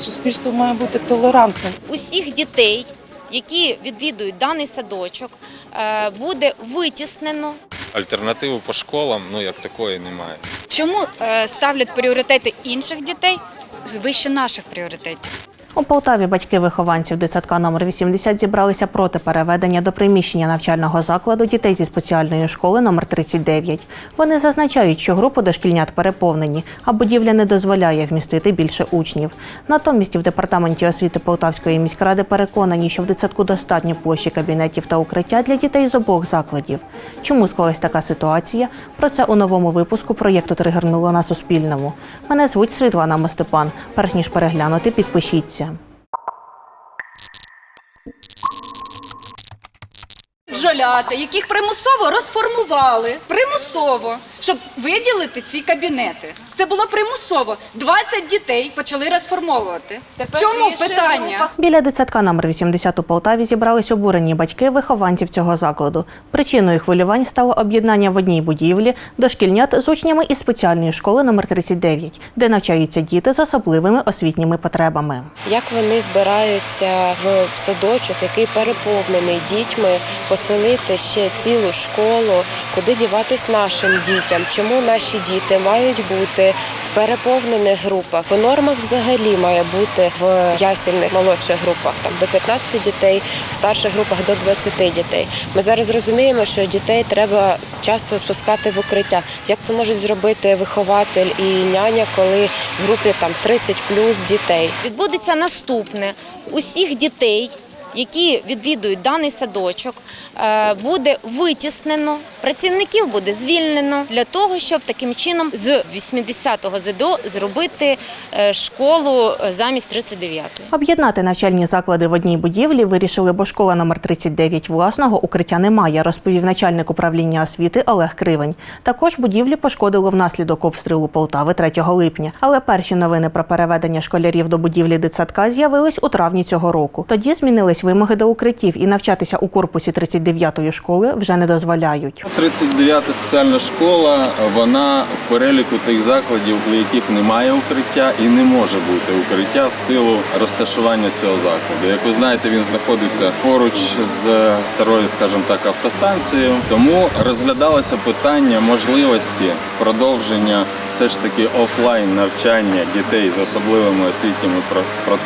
суспільство має бути толерантним. Усіх дітей, які відвідують даний садочок, е, буде витіснено Альтернативу по школам, ну як такої немає. Чому е, ставлять пріоритети інших дітей вище наших пріоритетів? У Полтаві батьки вихованців дитсадка номер 80 зібралися проти переведення до приміщення навчального закладу дітей зі спеціальної школи номер 39. Вони зазначають, що групи дошкільнят переповнені, а будівля не дозволяє вмістити більше учнів. Натомість в департаменті освіти Полтавської міськради переконані, що в дитсадку достатньо площі кабінетів та укриття для дітей з обох закладів. Чому склалась така ситуація? Про це у новому випуску проєкту тригернуло на Суспільному. Мене звуть Світлана Мостепан. Перш ніж переглянути, підпишіться. Бджоляти, яких примусово розформували, примусово, щоб виділити ці кабінети. Це було примусово. 20 дітей почали розформовувати. Чому питання? Біля дитсадка номер 80 у Полтаві зібрались обурені батьки вихованців цього закладу. Причиною хвилювань стало об'єднання в одній будівлі дошкільнят з учнями із спеціальної школи номер 39, де навчаються діти з особливими освітніми потребами. Як вони збираються в садочок, який переповнений дітьми, поселити ще цілу школу, куди діватись нашим дітям? Чому наші діти мають бути в переповнених групах? По нормах взагалі має бути в ясільних молодших групах там до 15 дітей, в старших групах до 20 дітей. Ми зараз розуміємо, що дітей треба часто спускати в укриття. Як це можуть зробити вихователь і няня, коли в групі там 30 плюс дітей? відбудеться наступне: усіх дітей, які відвідують даний садочок, е, буде витіснено, працівників буде звільнено для того, щоб таким чином з 80-го ЗДО зробити е, школу е, замість 39-ї. Об'єднати навчальні заклади в одній будівлі вирішили, бо школа номер 39 власного укриття немає, розповів начальник управління освіти Олег Кривень. Також будівлі пошкодило внаслідок обстрілу Полтави 3 липня. Але перші новини про переведення школярів до будівлі дитсадка з'явились у травні цього року. Тоді змінились вимоги до укриттів, і навчатися у корпусі 39-ї школи вже не дозволяють. 39-та спеціальна школа, вона в переліку тих закладів, у яких немає укриття і не може бути укриття в силу розташування цього закладу. Як ви знаєте, він знаходиться поруч з старою, скажімо так, автостанцією. Тому розглядалося питання можливості продовження все ж таки офлайн навчання дітей з особливими освітніми е,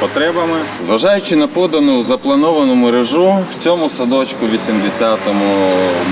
потребами. Зважаючи на подану заплановану мережу, в цьому садочку 80-му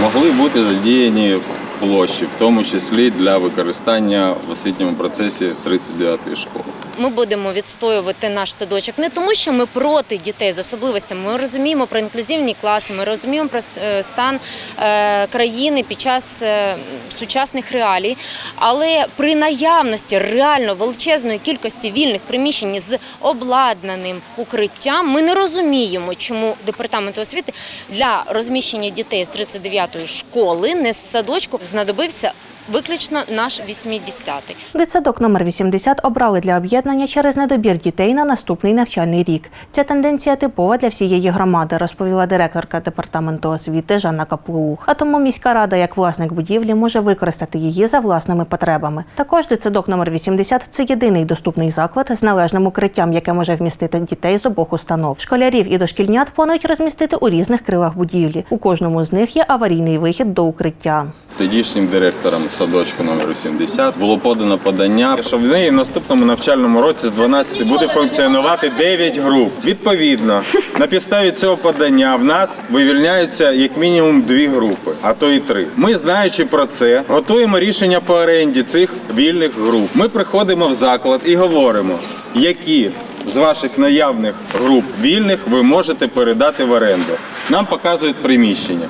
могли бути задіяні площі, в тому числі для використання в освітньому процесі 39-ї школи. Ми будемо відстоювати наш садочок не тому, що ми проти дітей з особливостями. Ми розуміємо про інклюзивні класи, ми розуміємо про е, стан е, країни під час е, сучасних реалій. Але при наявності реально величезної кількості вільних приміщень з обладнаним укриттям, ми не розуміємо, чому департамент освіти для розміщення дітей з 39-ї школи не з садочку знадобився виключно наш 80-й. Дитсадок номер 80 обрали для об'єднання через недобір дітей на наступний навчальний рік. Ця тенденція типова для всієї громади, розповіла директорка департаменту освіти Жанна Каплух. А тому міська рада, як власник будівлі, може використати її за власними потребами. Також дитсадок номер 80 – це єдиний доступний заклад з належним укриттям, яке може вмістити дітей з обох установ. Школярів і дошкільнят планують розмістити у різних крилах будівлі. У кожному з них є аварійний вихід до укриття. Тодішнім директором садочку номер 80 було подано подання, що в неї в наступному навчальному році з 12 буде функціонувати 9 груп. Відповідно, на підставі цього подання в нас вивільняються як мінімум дві групи, а то і три. Ми, знаючи про це, готуємо рішення по оренді цих вільних груп. Ми приходимо в заклад і говоримо, які з ваших наявних груп вільних ви можете передати в оренду. Нам показують приміщення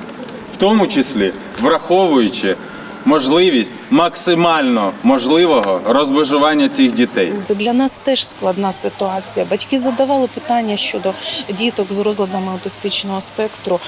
в тому числі враховуючи можливість максимально можливого розмежування цих дітей. Це для нас теж складна ситуація. Батьки задавали питання щодо діток з розладами аутистичного спектру,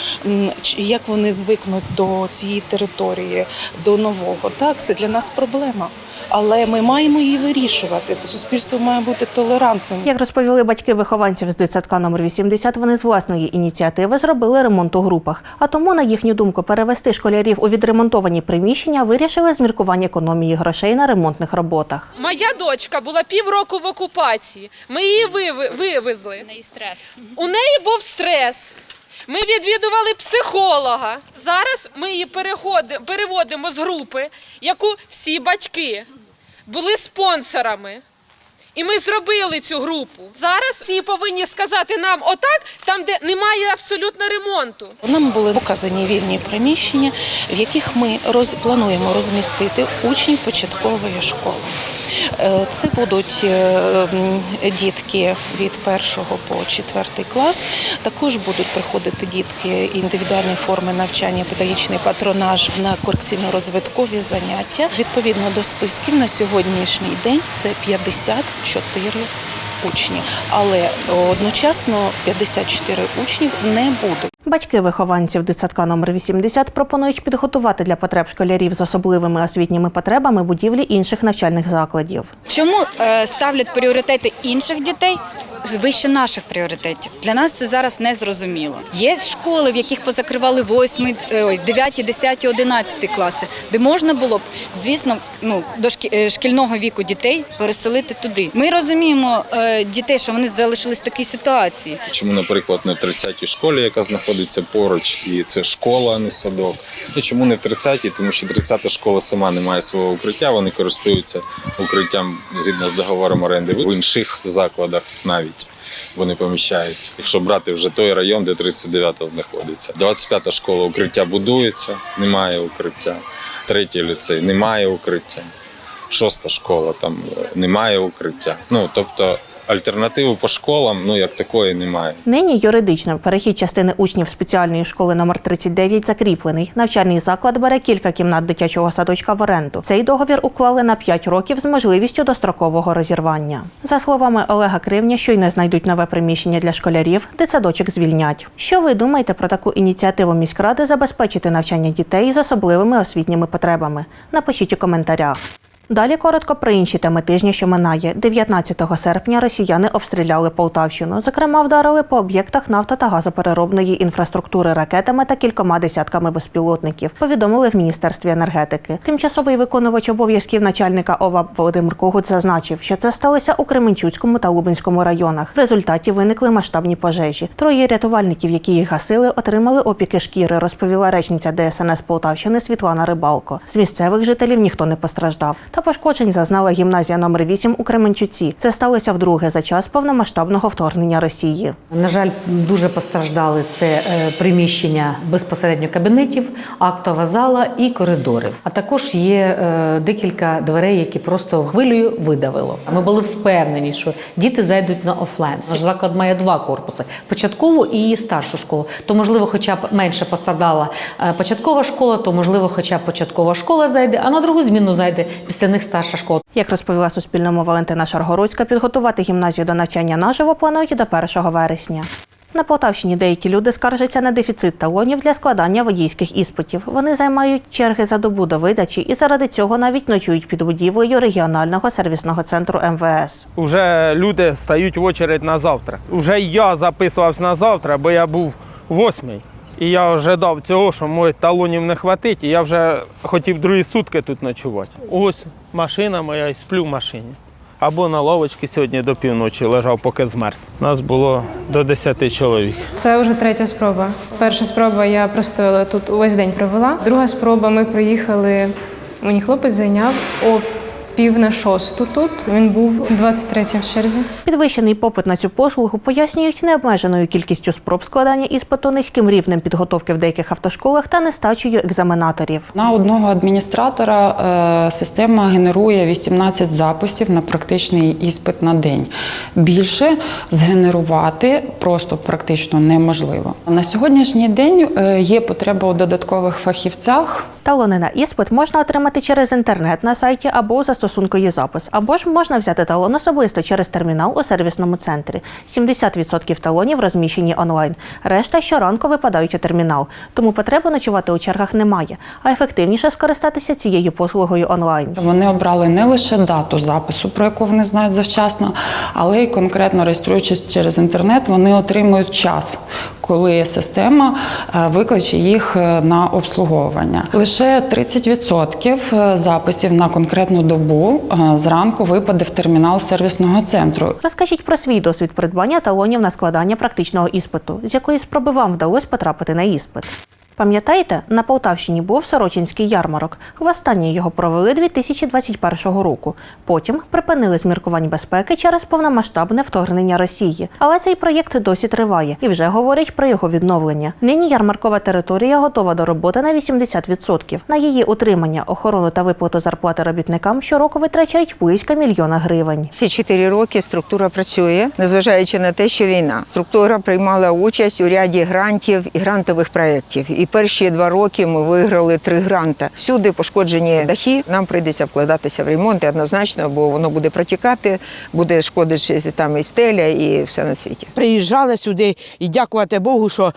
як вони звикнуть до цієї території, до нового. Так, це для нас проблема. Але ми маємо її вирішувати. Суспільство має бути толерантним. Як розповіли батьки вихованців з дитсадка номер 80, вони з власної ініціативи зробили ремонт у групах. А тому, на їхню думку, перевести школярів у відремонтовані приміщення вирішили з міркувань економії грошей на ремонтних роботах. Моя дочка була півроку в окупації. Ми її вивезли. У неї стрес. У неї був стрес. Ми відвідували психолога. Зараз ми її переводимо з групи, яку всі батьки були спонсорами. І ми зробили цю групу. Зараз всі повинні сказати нам отак, там, де немає абсолютно ремонту. Нам були показані вільні приміщення, в яких ми роз, плануємо розмістити учнів початкової школи. Е, Це будуть е, дітки від першого по четвертий клас. Також будуть приходити дітки індивідуальної форми навчання, педагогічний патронаж на корекційно-розвиткові заняття. Відповідно до списків на сьогоднішній день це 54 учні, але одночасно 54 учнів не буде. Батьки вихованців дитсадка номер 80 пропонують підготувати для потреб школярів з особливими освітніми потребами будівлі інших навчальних закладів. Чому е, ставлять пріоритети інших дітей вище наших пріоритетів? Для нас це зараз не зрозуміло. Є школи, в яких позакривали 8, е, ой, 9, 10, 11 класи, де можна було б, звісно, ну, до е, шкільного віку дітей переселити туди. Ми розуміємо е, дітей, що вони залишились в такій ситуації. Чому, наприклад, не в 30-й школі, яка знаходиться поруч, і це школа, а не садок. І чому не в 30-й? Тому що 30-та школа сама не має свого укриття, вони користуються укриттям згідно з договором оренди в інших закладах навіть. Вони поміщаються. Якщо брати вже той район, де 39-та знаходиться. 25-та школа укриття будується, немає укриття. Третій ліцей немає укриття. Шоста школа там е, немає укриття. Ну тобто альтернативи по школам ну як такої немає. Нині юридично перехід частини учнів спеціальної школи номер 39 закріплений. Навчальний заклад бере кілька кімнат дитячого садочка в оренду. Цей договір уклали на 5 років з можливістю дострокового розірвання. За словами Олега Кривня, що й не знайдуть нове приміщення для школярів, дитсадочок звільнять. Що ви думаєте про таку ініціативу міськради забезпечити навчання дітей з особливими освітніми потребами? Напишіть у коментарях. Далі коротко про інші теми тижня, що минає. 19 серпня росіяни обстріляли Полтавщину. Зокрема, вдарили по об'єктах нафто та газопереробної інфраструктури ракетами та кількома десятками безпілотників. Повідомили в міністерстві енергетики. Тимчасовий виконувач обов'язків начальника ОВА Володимир Когут зазначив, що це сталося у Кременчуцькому та Лубенському районах. В результаті виникли масштабні пожежі. Троє рятувальників, які їх гасили, отримали опіки шкіри, розповіла речниця ДСНС Полтавщини Світлана Рибалко. З місцевих жителів ніхто не постраждав. Та пошкоджень зазнала гімназія номер 8 у Кременчуці. Це сталося вдруге за час повномасштабного вторгнення Росії. На жаль, дуже постраждали це е, приміщення безпосередньо кабінетів, актова зала і коридорів. А також є е, декілька дверей, які просто хвилею видавило. Ми були впевнені, що діти зайдуть на офлайн. Наш заклад має два корпуси: початкову і старшу школу. То можливо, хоча б менше пострадала е, початкова школа, то можливо, хоча б початкова школа зайде, а на другу зміну зайде після них старша школа. Як розповіла Суспільному Валентина Шаргородська, підготувати гімназію до навчання наживо планують до 1 вересня. На Полтавщині деякі люди скаржаться на дефіцит талонів для складання водійських іспитів. Вони займають черги за добу до видачі і заради цього навіть ночують під будівлею регіонального сервісного центру МВС. Уже люди стають в очередь на завтра. Уже я записувався на завтра, бо я був восьмий. І я ожидав цього, що моїх талонів не хватить, і я вже хотів другі сутки тут ночувати. Ось машина моя і сплю в машині. Або на лавочці сьогодні до півночі лежав, поки змерз. Нас було до 10 чоловік. Це вже третя спроба. Перша спроба я простояла тут увесь день провела. Друга спроба ми приїхали. Мені хлопець зайняв о пів на шосту тут. Він був 23 в черзі. Підвищений попит на цю послугу пояснюють необмеженою кількістю спроб складання іспиту, низьким рівнем підготовки в деяких автошколах та нестачею екзаменаторів. На одного адміністратора е, система генерує 18 записів на практичний іспит на день. Більше згенерувати просто практично неможливо. На сьогоднішній день е, є потреба у додаткових фахівцях. Талони на іспит можна отримати через інтернет на сайті або у застосунку «Є-запис», або ж можна взяти талон особисто через термінал у сервісному центрі. 70% талонів розміщені онлайн. Решта щоранку випадають у термінал, тому потреби ночувати у чергах немає, а ефективніше скористатися цією послугою онлайн. Вони обрали не лише дату запису, про яку вони знають завчасно, але й конкретно реєструючись через інтернет, вони отримують час, коли система е, викличе їх е, на обслуговування. Лише 30% записів на конкретну добу е, зранку випаде в термінал сервісного центру. Розкажіть про свій досвід придбання талонів на складання практичного іспиту, з якої спроби вам вдалося потрапити на іспит. Пам'ятаєте, на Полтавщині був Сорочинський ярмарок. Востаннє його провели 2021 року. Потім припинили з міркувань безпеки через повномасштабне вторгнення Росії. Але цей проєкт досі триває і вже говорять про його відновлення. Нині ярмаркова територія готова до роботи на 80%. На її утримання, охорону та виплату зарплати робітникам щороку витрачають близько мільйона гривень. Всі чотири роки структура працює, незважаючи на те, що війна. Структура приймала участь у ряді грантів і грантових проєктів. І перші два роки ми виграли три гранти. Всюди пошкоджені дахи. Нам прийдеться вкладатися в ремонти однозначно, бо воно буде протікати, буде шкодити там і стеля, і все на світі. Приїжджали сюди і дякувати Богу, що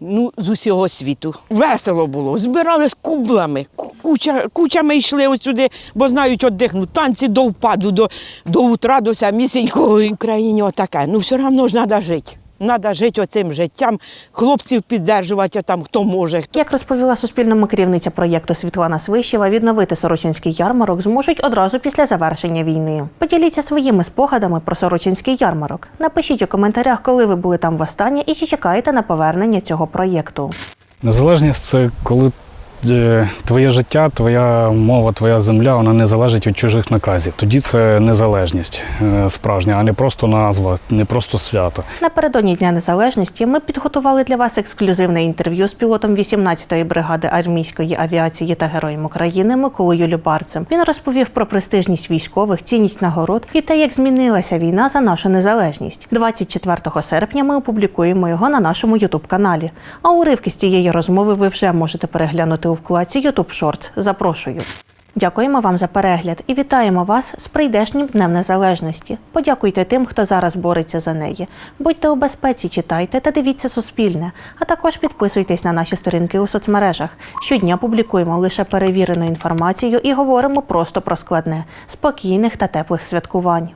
ну, з усього світу. Весело було. Збирали з кублами. Куча, кучами йшли от сюди, бо знають, віддихнуть. Танці до впаду, до, до утра, до самісінького в Україні отаке. Ну, все одно ж треба жити. Треба жити оцим життям, хлопців піддержувати там, хто може. Хто... Як розповіла суспільному керівниця проєкту Світлана Свищева, відновити Сорочинський ярмарок зможуть одразу після завершення війни. Поділіться своїми спогадами про Сорочинський ярмарок. Напишіть у коментарях, коли ви були там востаннє і чи чекаєте на повернення цього проєкту. Незалежність це коли твоє життя, твоя мова, твоя земля, вона не залежить від чужих наказів. Тоді це незалежність е, справжня, а не просто назва, не просто свято. Напередодні Дня Незалежності ми підготували для вас ексклюзивне інтерв'ю з пілотом 18-ї бригади армійської авіації та героєм України Миколою Любарцем. Він розповів про престижність військових, цінність нагород і те, як змінилася війна за нашу незалежність. 24 серпня ми опублікуємо його на нашому ютуб каналі. А уривки з цієї розмови ви вже можете переглянути у вкладці YouTube Shorts. Запрошую. Дякуємо вам за перегляд і вітаємо вас з прийдешнім Днем Незалежності. Подякуйте тим, хто зараз бореться за неї. Будьте у безпеці, читайте та дивіться Суспільне, а також підписуйтесь на наші сторінки у соцмережах. Щодня публікуємо лише перевірену інформацію і говоримо просто про складне, спокійних та теплих святкувань.